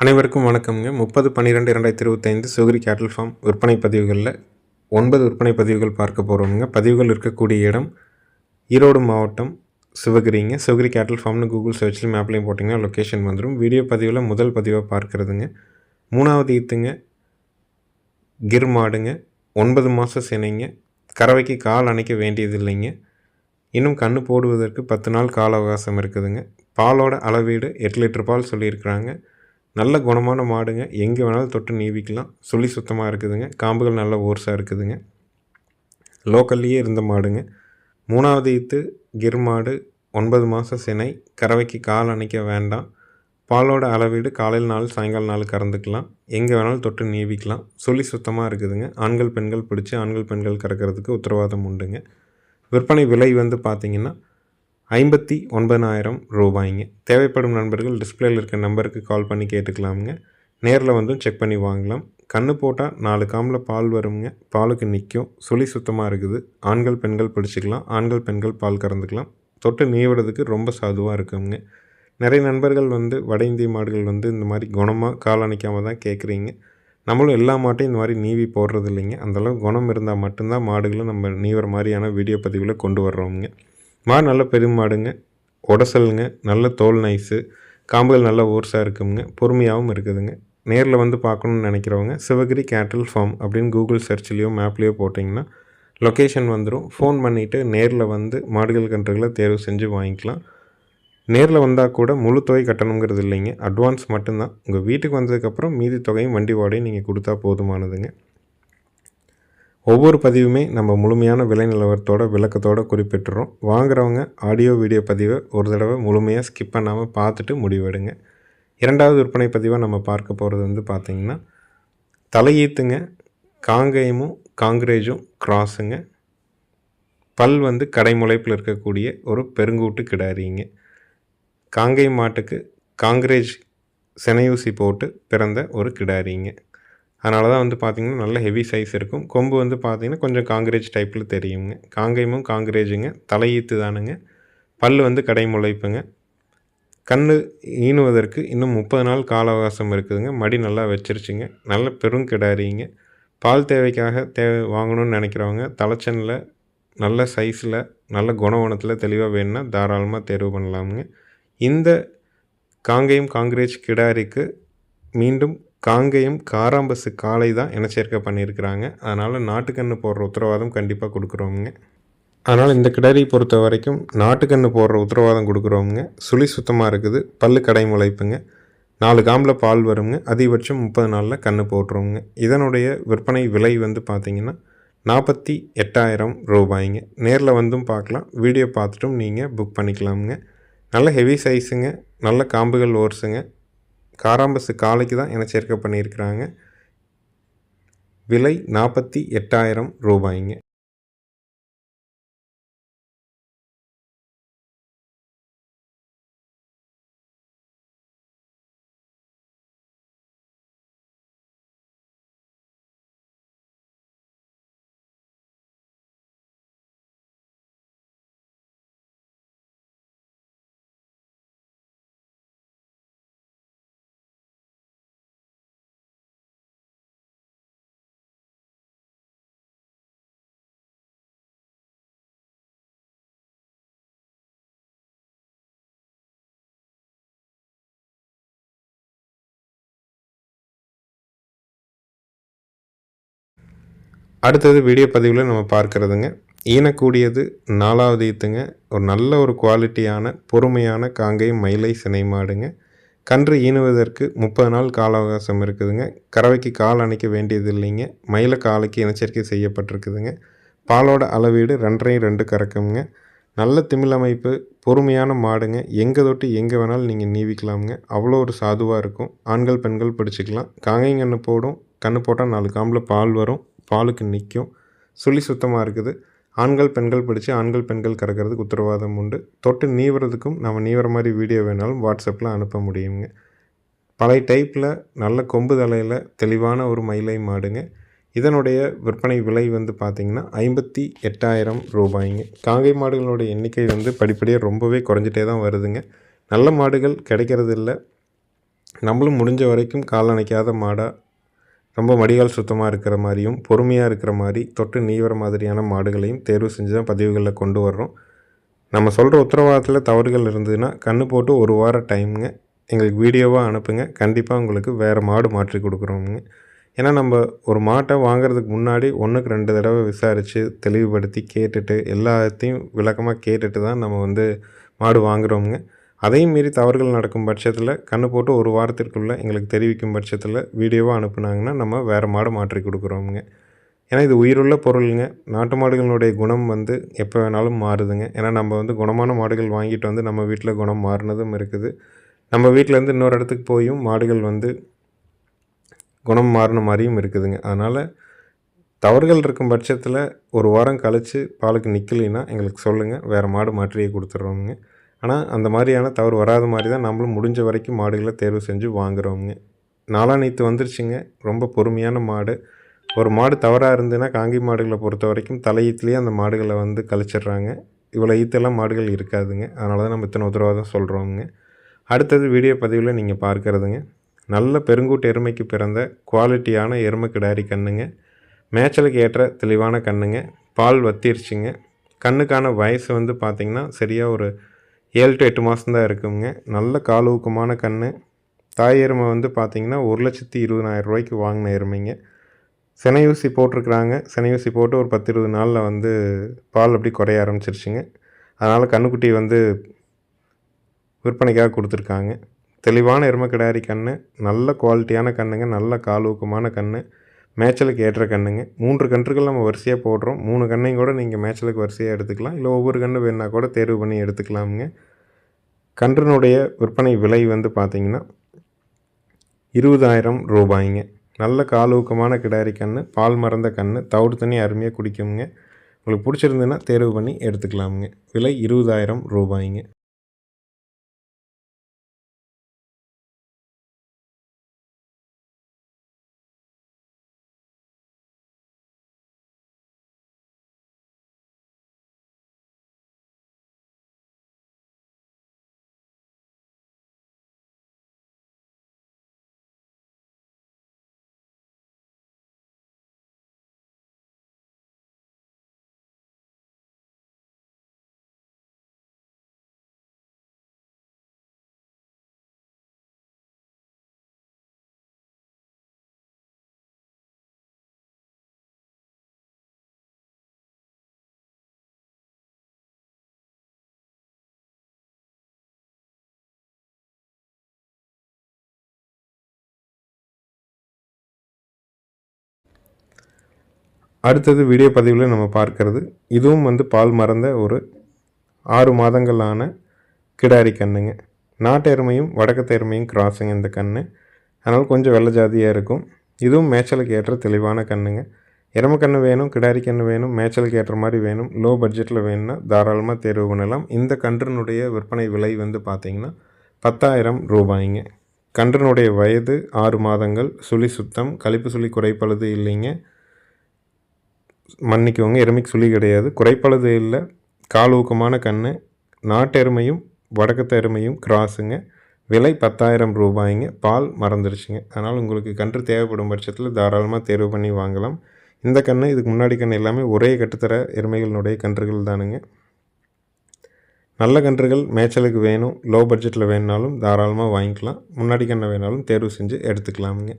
அனைவருக்கும் வணக்கம்ங்க. முப்பது பன்னிரெண்டு இரண்டாயிரத்தி இருபத்தைந்து சுகரி கேட்டில் ஃபார்ம் விற்பனை பதிவுகளில் ஒன்பது விற்பனை பதிவுகள் பார்க்க போகிறோமுங்க பதிவுகள் இருக்கக்கூடிய இடம் ஈரோடு மாவட்டம் சிவகிரிங்க. சிவகிரி கேட்டல் ஃபார்ம்னு கூகுள் சர்ச்சில் மேப்லையும் போட்டிங்கன்னா லொக்கேஷன் வந்துடும் வீடியோ பதிவில் முதல் பதிவாக பார்க்குறதுங்க. மூணாவது ஈத்துங்க கிர் மாடுங்க. ஒன்பது மாதம் சினைங்க. கறவைக்கு கால் அணைக்க வேண்டியது இல்லைங்க இன்னும் கண்ணு போடுவதற்கு பத்து நாள் கால அவகாசம் இருக்குதுங்க. பாலோட அளவீடு எட்டு லிட்டர் பால் சொல்லியிருக்கிறாங்க. நல்ல குணமான மாடுங்க. எங்கே வேணாலும் தொட்டு நீவிக்கலாம். சுழி சுத்தமாக இருக்குதுங்க. காம்புகள் நல்ல ஓர்ஸாக இருக்குதுங்க. லோக்கல்லையே இருந்த மாடுங்க. மூணாவது ஈத்து கிர் மாடு ஒன்பது மாதம் சினை. கறவைக்கு கால் அணைக்க வேண்டாம். பாலோட அளவீடு காலையில் நாள் சாயங்காலம் நாள் கறந்துக்கலாம். எங்கே வேணாலும் தொட்டு நீவிக்கலாம். சுழி சுத்தமாக இருக்குதுங்க. ஆண்கள் பெண்கள் பிடிச்சி ஆண்கள் பெண்கள் கறக்கிறதுக்கு உத்தரவாதம் உண்டுங்க. விற்பனை விலை வந்து பார்த்திங்கன்னா ஐம்பத்தி ஒன்பதாயிரம் ரூபாய்ங்க. தேவைப்படும் நண்பர்கள் டிஸ்பிளேயில் இருக்க நம்பருக்கு கால் பண்ணி கேட்டுக்கலாமுங்க. நேரில் வந்தும் செக் பண்ணி வாங்கலாம். கன்று போட்டால் நாலு காமில் பால் வருங்க பாலுக்கு நிற்கும் சுழி சுத்தமாக இருக்குது. ஆண்கள் பெண்கள் பிடிச்சிக்கலாம். ஆண்கள் பெண்கள் பால் கறந்துக்கலாம். தொட்டு நீவிடுறதுக்கு ரொம்ப சாதுவாக இருக்குங்க. நிறைய நண்பர்கள் வந்து வட இந்திய மாடுகள் வந்து இந்த மாதிரி குணமாக கால் அணைக்காமல் தான் கேட்குறீங்க நம்மளும் எல்லா மாட்டையும் இந்த மாதிரி நீவி போடுறது இல்லைங்க. அந்தளவு குணம் இருந்தால் மட்டும்தான் மாடுகளை நம்ம நீவிற மாதிரியான வீடியோ பதிவில் கொண்டு வர்றோங்க மாடு நல்ல பெருமாடுங்க. உடசலுங்க நல்ல தோல் நைஸு காம்புகள் நல்ல ஓர்ஸாக இருக்குங்க. பொறுமையாகவும் இருக்குதுங்க. நேரில் வந்து பார்க்கணுன்னு நினைக்கிறவங்க சிவகிரி கேட்டில் ஃபார்ம் அப்படின்னு கூகுள் சர்ச்லேயோ மேப்லேயோ போட்டிங்கன்னா லொக்கேஷன் வந்துடும் ஃபோன் பண்ணிவிட்டு நேரில் வந்து மாடுகள் கன்றுகளை தேர்வு செஞ்சு வாங்கிக்கலாம். நேரில் வந்தால் கூட முழு தொகை கட்டணுங்கிறது இல்லைங்க. அட்வான்ஸ் மட்டும்தான். உங்கள் வீட்டுக்கு வந்ததுக்கப்புறம் மீதி தொகையும் வண்டி வாடகையும் நீங்கள் கொடுத்தா போதுமானதுங்க. ஒவ்வொரு பதிவுமே நம்ம முழுமையான விலை நிலவரத்தோட விளக்கத்தோடு குறிப்பிட்டுறோம். வாங்குறவங்க ஆடியோ வீடியோ பதிவை ஒரு தடவை முழுமையாக ஸ்கிப் பண்ணாமல் பார்த்துட்டு முடிவெடுங்க. இரண்டாவது விற்பனை பதிவாக நம்ம பார்க்க போகிறது வந்து பார்த்திங்கன்னா தலையீத்துங்க காங்கேயமும் காங்கிரேஜும் கிராஸுங்க பல் வந்து கடைமுளைப்பில் இருக்கக்கூடிய ஒரு பெருங்கூட்டு கிடாரிங்க. காங்கேயம் மாட்டுக்கு காங்கிரேஜ் செனையூசி போட்டு பிறந்த ஒரு கிடாரிங்க. அதனால தான் வந்து பார்த்திங்கன்னா நல்ல ஹெவி சைஸ் இருக்கும். கொம்பு வந்து பார்த்திங்கன்னா கொஞ்சம் காங்கிரேஜ் டைப்பில் தெரியுங்க. காங்கேயமும் காங்கிரேஜுங்க தலையீத்து தானுங்க. பல் வந்து கடை முளைப்புங்க. கண் ஈனுவதற்கு இன்னும் முப்பது நாள் கால அவகாசம் இருக்குதுங்க. மடி நல்லா வச்சிருச்சுங்க. நல்ல பெரும் கிடாரிங்க. பால் தேவைக்காக தேவை வாங்கணும்னு நினைக்கிறவங்க தலைச்சனில் நல்ல சைஸில் நல்ல குணவனத்தில் தெளிவாக வேணும்னா தாராளமாக தேர்வு பண்ணலாமுங்க. இந்த காங்கேயம் காங்கிரேஜ் கிடாரிக்கு மீண்டும் காங்கேயம் காராம்பசு காலை தான் இனச்சேர்க்கை பண்ணியிருக்கிறாங்க. அதனால் நாட்டுக்கன்று போடுற உத்தரவாதம் கண்டிப்பாக கொடுக்குறோமுங்க. அதனால் இந்த கிடரியை பொறுத்த வரைக்கும் நாட்டுக்கன்று போடுற உத்தரவாதம் கொடுக்குறோமுங்க. சுழி சுத்தமாக இருக்குது. பல்லு கடை முளைப்புங்க நாலு காம்பில் பால் வருங்க. அதிகபட்சம் முப்பது நாளில் கன்று போட்டுருவோங்க இதனுடைய விற்பனை விலை வந்து பார்த்திங்கன்னா நாற்பத்தி எட்டாயிரம் ரூபாய்ங்க. நேரில் வந்தும் பார்க்கலாம் வீடியோ பார்த்துட்டும் நீங்கள் புக் பண்ணிக்கலாமுங்க. நல்ல ஹெவி சைஸுங்க நல்ல காம்புகள் ஓர்ஸுங்க காராம்பஸு காலைக்கு தான் என பண்ணியிருக்கிறாங்க. விலை நாற்பத்தி எட்டாயிரம் ரூபாய்ங்க. அடுத்தது வீடியோ பதிவில் நம்ம பார்க்குறதுங்க. ஈனக்கூடியது நாலாவது ஈத்துங்க. ஒரு நல்ல ஒரு குவாலிட்டியான பொறுமையான காங்கை மயிலை சினை மாடுங்க. கன்று ஈனுவதற்கு முப்பது நாள் கால அவகாசம் இருக்குதுங்க. கறவைக்கு கால் அணைக்க வேண்டியது இல்லைங்க. மயில காலைக்கு இனச்சரிக்கை செய்யப்பட்டிருக்குதுங்க. பாலோட அளவீடு ரெண்டரையும் ரெண்டு கறக்குங்க நல்ல திமிழமைப்பு பொறுமையான மாடுங்க. எங்கே தொட்டு எங்கே வேணாலும் நீங்கள் நீவிக்கலாமுங்க. அவ்வளோ ஒரு சாதுவாக இருக்கும். ஆண்கள் பெண்கள் பிடிச்சிக்கலாம். காங்கைங்கன்று போடும். கண்ணு போட்டால் நாலு காம்பில் பால் வரும். பாலுக்கு நிற்கும் சுழி சுத்தமாக இருக்குது. ஆண்கள் பெண்கள் பிடிச்சி ஆண்கள் பெண்கள் கறக்கிறதுக்கு உத்தரவாதம் உண்டு. தொட்டு நீவுறதுக்கும் நம்ம நீவுற மாதிரி வீடியோ வேணாலும் வாட்ஸ்அப்பில் அனுப்ப முடியுங்க. பழைய டைப்பில் நல்ல கொம்பு தலையில் தெளிவான ஒரு மயிலை மாடுங்க. இதனுடைய விற்பனை விலை வந்து பார்த்திங்கன்னா ஐம்பத்தி எட்டாயிரம் ரூபாய்ங்க. காங்கை மாடுகளோட எண்ணிக்கை வந்து படிப்படியாக ரொம்பவே குறைஞ்சிட்டே தான் வருதுங்க. நல்ல மாடுகள் கிடைக்கிறது இல்லை நம்மளும் முடிஞ்ச வரைக்கும் கால் அணைக்காத மாடாக ரொம்ப வடிகால் சுத்தமாக இருக்கிற மாதிரியும் பொறுமையாக இருக்கிற மாதிரி தொட்டு நீவர மாதிரியான மாடுகளையும் தேர்வு செஞ்சு தான் பதிவுகளில் கொண்டு வர்றோம். நம்ம சொல்கிற உத்தரவாதத்தில் தவறுகள் இருந்ததுன்னா கண்ணு போட்டு ஒரு வாரம் டைமுங்க. எங்களுக்கு வீடியோவாக அனுப்புங்க. கண்டிப்பாக உங்களுக்கு வேறு மாடு மாற்றி கொடுக்குறோமுங்க. ஏன்னா நம்ம ஒரு மாட்டை வாங்குறதுக்கு முன்னாடி ஒன்றுக்கு ரெண்டு தடவை விசாரித்து தெளிவுபடுத்தி கேட்டுட்டு எல்லாத்தையும் விளக்கமாக கேட்டுட்டு தான் நம்ம வந்து மாடு வாங்குகிறோமுங்க அதையும் மீறி தவறுகள் நடக்கும் பட்சத்தில் கண்ணு போட்டு ஒரு வாரத்திற்குள்ளே எங்களுக்கு தெரிவிக்கும் பட்சத்தில் வீடியோவாக அனுப்புனாங்கன்னா நம்ம வேறு மாடு மாற்றி கொடுக்குறோமுங்க. ஏன்னா இது உயிருள்ள பொருளுங்க. நாட்டு மாடுகளுடைய குணம் வந்து எப்போ வேணாலும் மாறுதுங்க. ஏன்னா நம்ம வந்து குணமான மாடுகள் வாங்கிட்டு வந்து நம்ம வீட்டில் குணம் மாறினதும் இருக்குது. நம்ம வீட்டிலேருந்து இன்னொரு இடத்துக்கு போயும் மாடுகள் வந்து குணம் மாறின மாதிரியும் இருக்குதுங்க. அதனால் தவறுகள் இருக்கும் பட்சத்தில் ஒரு வாரம் கழித்து பாலுக்கு நிற்கலைன்னா எங்களுக்கு சொல்லுங்கள் வேறு மாடு மாற்றியே கொடுத்துட்றோமுங்க ஆனால் அந்த மாதிரியான தவறு வராத மாதிரி தான் நம்மளும் முடிஞ்ச வரைக்கும் மாடுகளை தேர்வு செஞ்சு வாங்குகிறோங்க நாலாம் நீத்து வந்துருச்சுங்க. ரொம்ப பொறுமையான மாடு. ஒரு மாடு தவறாக இருந்ததுன்னா காங்கி மாடுகளை பொறுத்த வரைக்கும் தலையீத்துலேயே அந்த மாடுகளை வந்து கழிச்சிட்றாங்க. இவ்வளோ ஈத்தெல்லாம் மாடுகள் இருக்காதுங்க. அதனால தான் நம்ம இத்தனை உத்தரவாதம் சொல்கிறோங்க அடுத்தது வீடியோ பதிவில் நீங்கள் பார்க்குறதுங்க. நல்ல பெருங்கூட்டு எருமைக்கு பிறந்த குவாலிட்டியான எருமை கிடாரி கண்ணுங்க. மேய்ச்சலுக்கு ஏற்ற தெளிவான கண்ணுங்க. பால் வத்திருச்சுங்க. கண்ணுக்கான வயசு வந்து பார்த்திங்கன்னா சரியாக ஒரு ஏழு டு எட்டு மாதம் தான் இருக்குங்க. நல்ல காலூக்கமான கன்று கண் தாய் எருமை வந்து பார்த்திங்கன்னா ஒரு லட்சத்தி இருபதாயிரம் ரூபாய்க்கு வாங்கின எருமைங்க. செனையூசி போட்டிருக்கிறாங்க. போட்டிருக்குறாங்க போட்டு ஒரு பத்து இருபது நாளில் வந்து பால் அப்படி குறைய ஆரம்பிச்சிருச்சுங்க. அதனால் கண்ணுக்குட்டி வந்து விற்பனைக்காக கொடுத்துருக்காங்க. தெளிவான எருமை கிடாரி கண் நல்ல குவாலிட்டியான கண்ணுங்க. நல்ல காலூக்கமான கன்று மேய்ச்சலுக்கு ஏற்ற கண்ணுங்க. மூன்று கன்றுகள் நம்ம வரிசையாக போடுறோம். மூணு கண்ணையும் கூட நீங்கள் மேய்ச்சலுக்கு வரிசையாக எடுத்துக்கலாம். இல்லை ஒவ்வொரு கன்று வேணால் கூட தேர்வு பண்ணி எடுத்துக்கலாமுங்க. கன்றுனுடைய விற்பனை விலை வந்து பார்த்திங்கன்னா இருபதாயிரம் ரூபாய்ங்க. நல்ல காலூக்கமான கிடாரி கன்று பால் மறந்த கன்று தவிடு தண்ணி அருமையாக குடிக்குங்க உங்களுக்கு பிடிச்சிருந்துன்னா தேர்வு பண்ணி எடுத்துக்கலாமுங்க. விலை இருபதாயிரம் ரூபாய்ங்க. அடுத்தது வீடியோ பதிவில் நம்ம பார்க்கறது இதுவும் வந்து பால் மறந்த ஒரு ஆறு மாதங்களான கிடாரி கண்ணுங்க. நாட்டு எருமையும் வடக்கத்து கிராஸுங்க இந்த கன்று அதனால் கொஞ்சம் வெள்ளை ஜாதியாக இருக்கும். இதுவும் மேய்ச்சலுக்கு ஏற்ற தெளிவான கண்ணுங்க. எருமை கன்று வேணும் கிடாரி கன்று வேணும் மேய்ச்சலுக்கு ஏற்ற மாதிரி வேணும். லோ பட்ஜெட்டில் வேணும்னா தாராளமாக தேர்வு பண்ணலாம். இந்த கன்றினுடைய விற்பனை விலை வந்து பார்த்திங்கன்னா பத்தாயிரம் ரூபாய்ங்க. கன்றினுடைய வயது ஆறு மாதங்கள் சுழி சுத்தம் கழிப்பு சுழி குறைப்பழுது இல்லைங்க. மன்னிக்கோங்க எருமைக்கு சுழி கிடையாது. குறைப்பளது இல்லை காலூக்கமான கண் நாட்டு எருமையும் வடக்கத்து எருமையும் கிராஸுங்க. விலை பத்தாயிரம் ரூபாய்ங்க. பால் மறந்துருச்சுங்க. அதனால் உங்களுக்கு கன்று தேவைப்படும் பட்சத்தில் தாராளமாக தேர்வு பண்ணி வாங்கலாம். இந்த கன்று இதுக்கு முன்னாடி கன்று எல்லாமே ஒரே கட்டுத்தர எருமைகளினுடைய கன்றுகள் தானுங்க. நல்ல கன்றுகள் மேய்ச்சலுக்கு வேணும் லோ பட்ஜெட்டில் வேணுனாலும் தாராளமாக வாங்கிக்கலாம். முன்னாடி கண்ணை வேணாலும் தேர்வு செஞ்சு எடுத்துக்கலாமுங்க.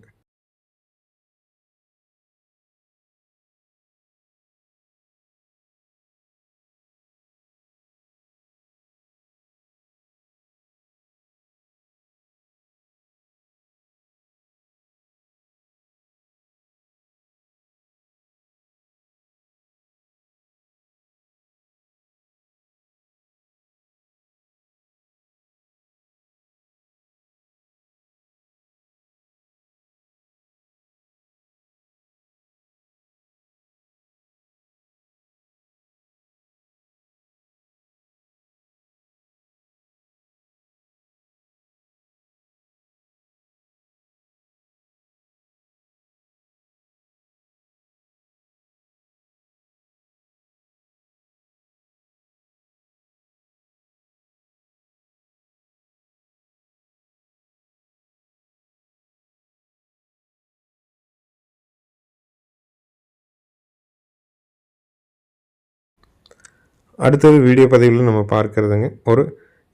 அடுத்தது வீடியோ பதிவில் நம்ம பார்க்குறதுங்க. ஒரு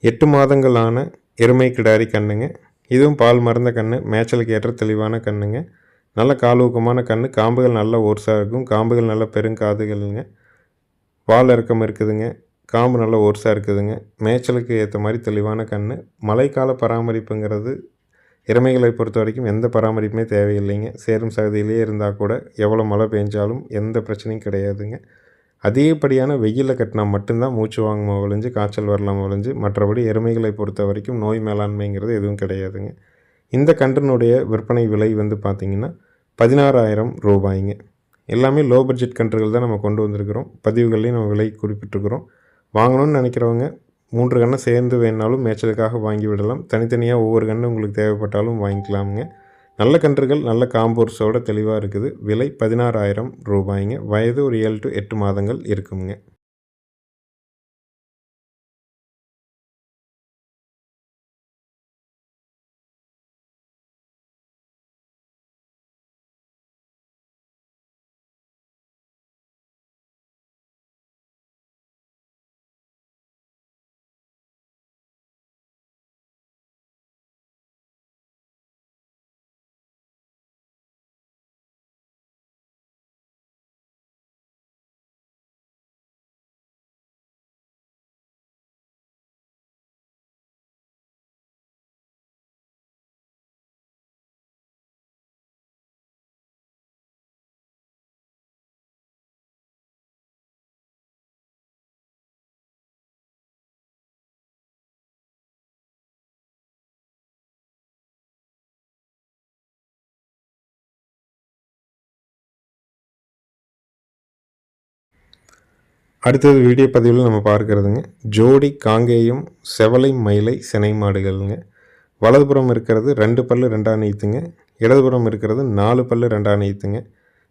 எட்டு மாதங்களான எருமை கிடாரி கண்ணுங்க. இதுவும் பால் மறந்த கன்று மேய்ச்சலுக்கு ஏற்ற தெளிவான கண்ணுங்க. நல்ல காலூக்கமான கன்று காம்புகள் நல்ல ஓர்ஸாக இருக்கும். காம்புகள் நல்ல பெருங்காதுகள்ங்க வால் இறக்கம் இருக்குதுங்க. காம்பு நல்ல ஓர்ஸாக இருக்குதுங்க. மேய்ச்சலுக்கு ஏற்ற மாதிரி தெளிவான கன்று மழைக்கால பராமரிப்புங்கிறது எருமைகளை பொறுத்த வரைக்கும் எந்த பராமரிப்புமே தேவையில்லைங்க. சேரும் சகதியிலே இருந்தால் கூட எவ்வளோ மழை பெஞ்சாலும் எந்த பிரச்சனையும் கிடையாதுங்க. அதிகப்படியான வெயிலில் கட்டினா மட்டும்தான் மூச்சு வாங்கமோ ஒழிஞ்சு காய்ச்சல் வரலாமோ ஒழிஞ்சு மற்றபடி எருமைகளை பொறுத்த வரைக்கும் நோய் மேலாண்மைங்கிறது எதுவும் கிடையாதுங்க. இந்த கன்றுனுடைய விற்பனை விலை வந்து பார்த்திங்கன்னா பதினாறாயிரம் ரூபாய்ங்க. எல்லாமே லோ பட்ஜெட் கன்றுகள் தான் நம்ம கொண்டு வந்திருக்கிறோம். பதிவுகள்லேயும் நம்ம விலை குறிப்பிட்டிருக்கிறோம். வாங்கணும்னு நினைக்கிறவங்க மூன்று கண்ணை சேர்ந்து வேணாலும் மேய்ச்சலுக்காக வாங்கி விடலாம். தனித்தனியாக ஒவ்வொரு கன்று உங்களுக்கு தேவைப்பட்டாலும் வாங்கிக்கலாமுங்க. நல்ல கன்றுகள் நல்ல காம்போர்ஸோட தெளிவாக இருக்குது. விலை பதினாறாயிரம் ரூபாய்ங்க. வயது ஒரு ஏழு டு எட்டு மாதங்கள் இருக்குங்க அடுத்தது வீடியோ பதிவில் நம்ம பார்க்குறதுங்க. ஜோடி காங்கேயம் செவலை மயிலை சினை மாடுகள்ங்க. வலதுபுறம் இருக்கிறது ரெண்டு பல்லு ரெண்டாம் நீத்துங்க இடதுபுறம் இருக்கிறது நாலு பல்லு ரெண்டாம் நீத்துங்க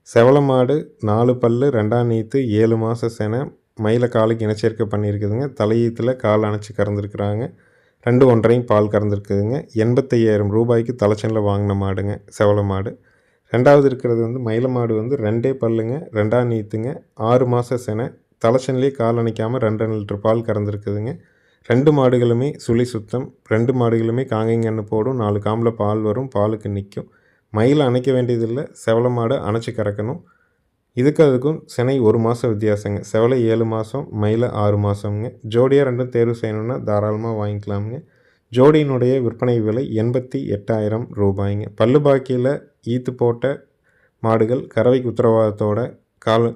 செவல மாடு நாலு பல்லு ரெண்டாம் நீத்து ஏழு மாத செனை மயில காலுக்கு இனச்சேர்க்கை பண்ணியிருக்குதுங்க. தலையீத்தில் கால் அணைச்சி கறந்துருக்குறாங்க. ரெண்டு ஒன்றையும் பால் கறந்துருக்குதுங்க. எண்பத்தையாயிரம் ரூபாய்க்கு தலைச்சனில் வாங்கின மாடுங்க செவல மாடு. ரெண்டாவது இருக்கிறது வந்து மயில மாடு வந்து ரெண்டே பல்லுங்க ரெண்டாம் நீத்துங்க ஆறு மாத செனை தலைச்சன்லேயே கால் அணைக்காமல் ரெண்டு லிட்டர் பால் கறந்துருக்குதுங்க. ரெண்டு மாடுகளுமே சுழி சுத்தம் ரெண்டு மாடுகளுமே காங்கைங்கன்று போடும் நாலு காம்பில் பால் வரும் பாலுக்கு நிற்கும் மயில் அணைக்க வேண்டியதில்லை செவலை மாடு அணைச்சி கறக்கணும். இதுக்கு அதுக்கும் சினை ஒரு மாதம் வித்தியாசங்க. செவலை ஏழு மாதம் மயில ஆறு மாதம்ங்க ஜோடியாக ரெண்டும் தேர்வு செய்யணுன்னா தாராளமாக வாங்கிக்கலாமுங்க. ஜோடியினுடைய விற்பனை விலை எண்பத்தி எட்டாயிரம் ரூபாய்ங்க. பல்லு பாக்கியில் ஈத்து போட்ட மாடுகள் கறவைக்கு உத்தரவாதத்தோட கால்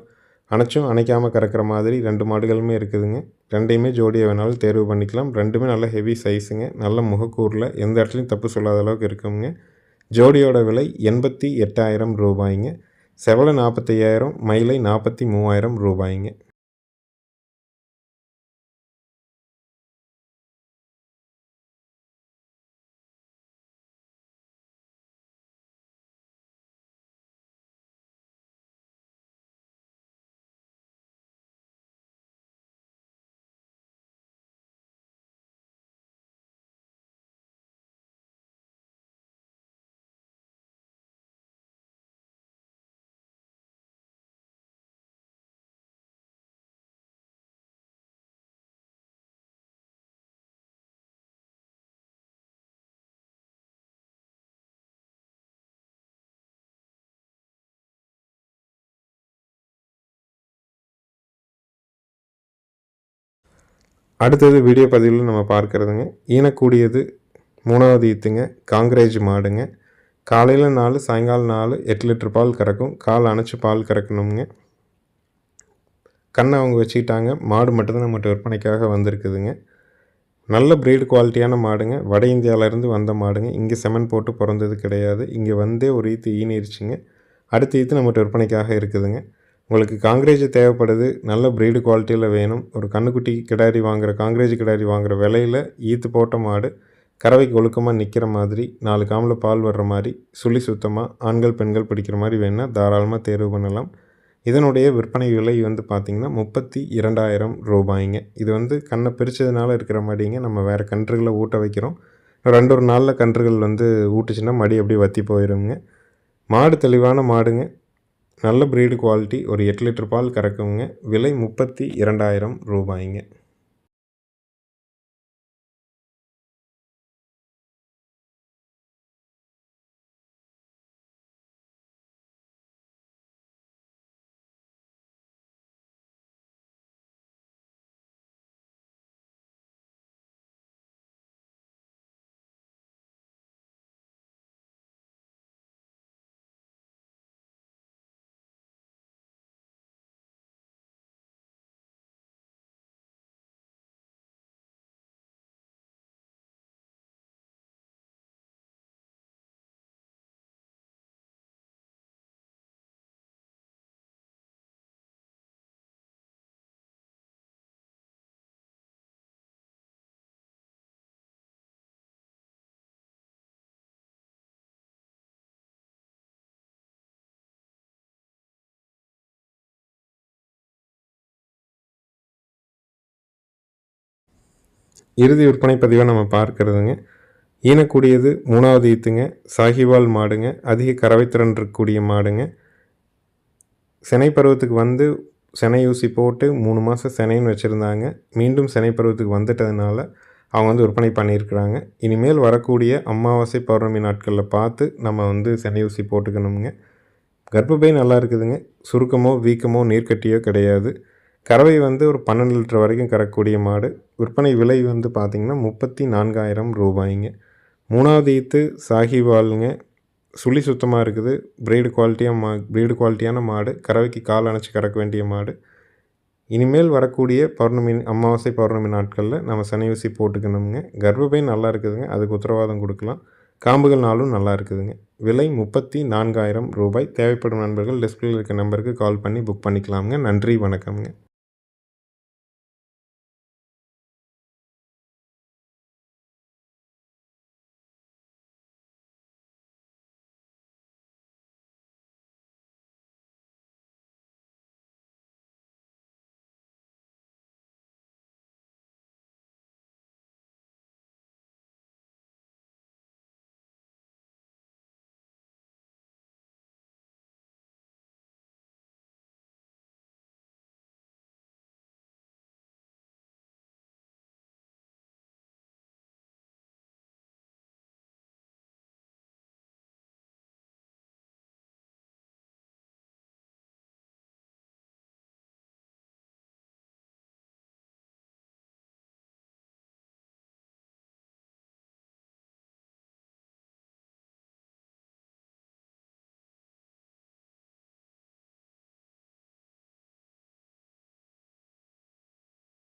அணைச்சும் அணைக்காமல் கறக்கிற மாதிரி ரெண்டு மாடுகளுமே இருக்குதுங்க. ரெண்டையுமே ஜோடியை வேணாலும் தேர்வு பண்ணிக்கலாம். ரெண்டுமே நல்ல ஹெவி சைஸுங்க நல்ல முகக்கூரில் எந்த இடத்துலையும் தப்பு சொல்லாத அளவுக்கு இருக்குங்க. ஜோடியோட விலை எண்பத்தி எட்டாயிரம் ரூபாய்ங்க. செவலை நாற்பத்தையாயிரம் மயிலை நாற்பத்தி மூவாயிரம் ரூபாய்ங்க. அடுத்தது வீடியோ பதிவில் நம்ம பார்க்குறதுங்க. ஈனக்கூடியது மூணாவது ஈத்துங்க. காங்கிரேஜ் மாடுங்க. காலையில் நாலு சாயங்காலம் நாலு எட்டு லிட்டர் பால் கறக்கும். கால் அணைச்சி பால் கறக்கணுங்க கண்ணை அவங்க வச்சுக்கிட்டாங்க. மாடு மட்டும்தான் நம்மகிட்ட விற்பனைக்காக வந்திருக்குதுங்க. நல்ல ப்ரீடு குவாலிட்டியான மாடுங்க. வட இந்தியாவிலேருந்து வந்த மாடுங்க. இங்கே செமன் போட்டு பிறந்தது கிடையாது. இங்கே வந்தே ஒரு ஈத்து ஈனிருச்சுங்க. அடுத்த ஈத்து நம்மகிட்ட விற்பனைக்காக இருக்குதுங்க. உங்களுக்கு காங்கிரேஜ் தேவைப்படுது நல்ல ப்ரீடு குவாலிட்டியில் வேணும். ஒரு கண்ணுக்குட்டி கிடாரி வாங்குகிற காங்கிரேஜ் கிடாரி வாங்குகிற விலையில் ஈத்து போட்ட மாடு கறவைக்கு ஒழுக்கமாக நிற்கிற மாதிரி நாலு காமில் பால் வர்ற மாதிரி சுழி சுத்தமாக ஆண்கள் பெண்கள் பிடிக்கிற மாதிரி வேணால் தாராளமாக தேர்வு பண்ணலாம். இதனுடைய விற்பனை விலை வந்து பார்த்திங்கன்னா முப்பத்தி இரண்டாயிரம் ரூபாய்ங்க. இது வந்து கண்ணை பிரித்ததுனால இருக்கிற மாதிரிங்க நம்ம வேறு கன்றுகளை ஊட்ட வைக்கிறோம். ரெண்டு ஒரு நாளில் கன்றுகள் வந்து ஊட்டுச்சுன்னா மடி அப்படியே வற்றி போயிடுங்க மாடு தெளிவான மாடுங்க. நல்ல ப்ரீடு குவாலிட்டி ஒரு எட்டு லிட்டர் பால் கறக்குங்க. விலை முப்பத்தி இரண்டாயிரம் ரூபாய்ங்க. இறுதி விற்பனை பதிவை நம்ம பார்க்கறதுங்க. ஈனக்கூடியது மூணாவது ஈத்துங்க. சாகிவால் மாடுங்க. அதிக கறவைத்திறன் இருக்கக்கூடிய மாடுங்க. சினை பருவத்துக்கு வந்து சினை ஊசி போட்டு மூணு மாதம் சினைன்னு வச்சுருந்தாங்க. மீண்டும் சினை பருவத்துக்கு வந்துட்டதுனால அவங்க வந்து விற்பனை பண்ணியிருக்கிறாங்க. இனிமேல் வரக்கூடிய அமாவாசை பௌர்ணமி நாட்களில் பார்த்து நம்ம வந்து சினை ஊசி போட்டுக்கணுங்க கர்ப்பப்பை நல்லா இருக்குதுங்க. சுருக்கமோ வீக்கமோ நீர்க்கட்டியோ கிடையாது. கறவை வந்து ஒரு பன்னெண்டு லிட்டர் வரைக்கும் கறக்கக்கூடிய மாடு. விற்பனை விலை வந்து பார்த்திங்கன்னா முப்பத்தி நான்காயிரம் ரூபாய்ங்க. மூணாவது ஈத்து சாகிவாலுங்க சுழி சுத்தமாக இருக்குது. ப்ரீடு குவாலிட்டியாக மா ப்ரீடு குவாலிட்டியான மாடு. கறவைக்கு கால் அணைச்சி கறக்க வேண்டிய மாடு. இனிமேல் வரக்கூடிய பௌர்ணமி அமாவாசை பௌர்ணமி நாட்களில் நம்ம சனி ஊசி போட்டுக்கணுங்க கர்ப்பப்பை நல்லா இருக்குதுங்க. அதுக்கு உத்தரவாதம் கொடுக்கலாம். காம்புகள் நாளும் நல்லா இருக்குதுங்க. விலை முப்பத்தி நான்காயிரம் ரூபாய். தேவைப்படும் நண்பர்கள் டிஸ்பிளேயில் இருக்க நம்பருக்கு கால் பண்ணி புக் பண்ணிக்கலாமுங்க. நன்றி வணக்கம்ங்க.